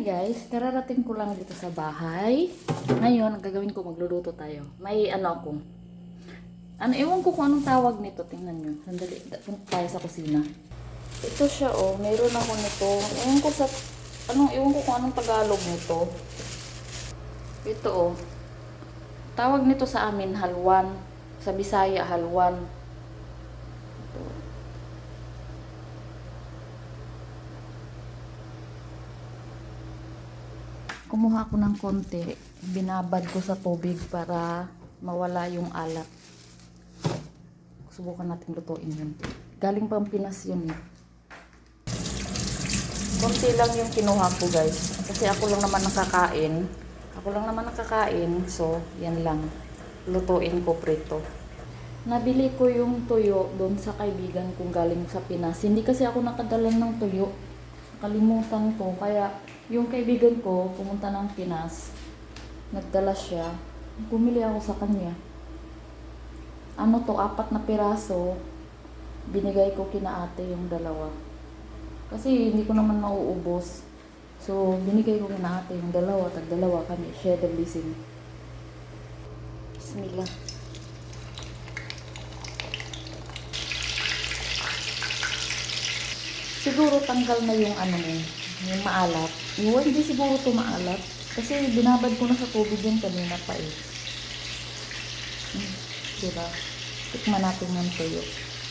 Guys, kararating ko lang dito sa bahay. Ngayon, ang gagawin ko, magluluto tayo. May ano ako. Ano, ewan ko kung anong tawag nito. Tingnan nyo. Sandali, da- punta tayo sa kusina. Ito siya oh, meron ako nito. Ewan ko sa, anong, ewan ko kung anong Tagalog nito. Ito oh. Tawag nito sa amin, halwan. Sa Bisaya, halwan. Ito. Kumuha ko ng konti. Binabad ko sa tubig para mawala yung alat. Subukan natin lutuin yun. Galing pang yun eh. Konti lang yung kinuha ko guys. Kasi ako lang naman nakakain. Ako lang naman nakakain. So, yan lang. Lutuin ko prito. Nabili ko yung tuyo doon sa kaibigan kong galing sa Pinas. Hindi kasi ako nakadala ng tuyo. Kalimutan ko. Kaya yung kaibigan ko pumunta ng Pinas. Nagdala siya. Bumili ako sa kanya. Ano to, apat na piraso. Binigay ko kina ate yung dalawa. Kasi hindi ko naman mauubos. So, binigay ko kina ate yung dalawa. Tag dalawa kami. Share the blessing. Bismillah. Siguro tanggal na yung ano mo, yung maalat. Yung hindi siguro to maalat. Kasi binabad ko na sa tubig yun kanina pa eh. Hmm, diba? Tikman natin ng tuyo.